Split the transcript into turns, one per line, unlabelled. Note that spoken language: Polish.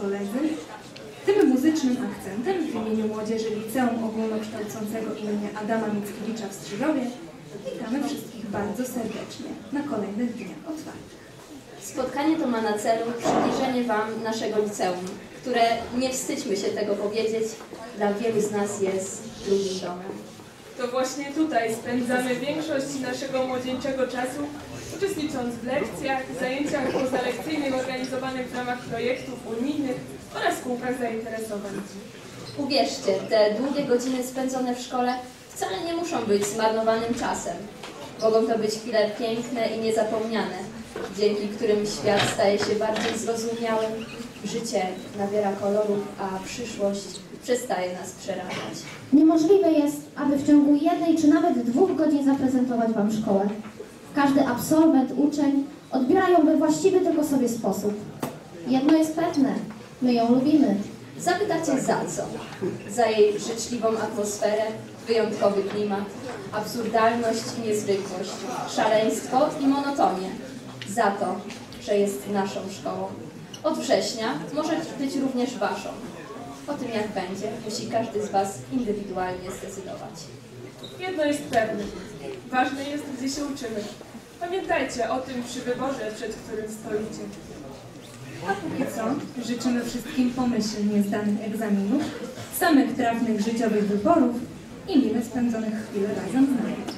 koledzy. Tym muzycznym akcentem w imieniu Młodzieży Liceum Ogólnokształcącego imienia Adama Mickiewicza w Strzyżowie witamy wszystkich bardzo serdecznie na kolejnych dniach otwartych.
Spotkanie to ma na celu przybliżenie Wam naszego liceum, które, nie wstydźmy się tego powiedzieć, dla wielu z nas jest drugim domem.
To właśnie tutaj spędzamy większość naszego młodzieńczego czasu, uczestnicząc w lekcjach, zajęciach pozalekcyjnych w ramach projektów unijnych oraz kółkach zainteresowań.
Uwierzcie, te długie godziny spędzone w szkole wcale nie muszą być zmarnowanym czasem. Mogą to być chwile piękne i niezapomniane, dzięki którym świat staje się bardziej zrozumiałym, życie nabiera kolorów, a przyszłość przestaje nas przerażać.
Niemożliwe jest, aby w ciągu jednej czy nawet dwóch godzin zaprezentować Wam szkołę. Każdy absolwent, uczeń odbiera ją we właściwy tylko sobie sposób. Jedno jest pewne, my ją lubimy.
Zapytacie za co? Za jej życzliwą atmosferę, wyjątkowy klimat, absurdalność i niezwykłość, szaleństwo i monotonię. Za to, że jest naszą szkołą. Od września może być również waszą. O tym jak będzie, musi każdy z was indywidualnie zdecydować.
Jedno jest pewne. Ważne jest, gdzie się uczymy. Pamiętajcie o tym przy wyborze, przed którym stoicie.
A póki co życzymy wszystkim pomyślnie zdanych egzaminów, samych trafnych życiowych wyborów i mile spędzonych chwil razem z nami.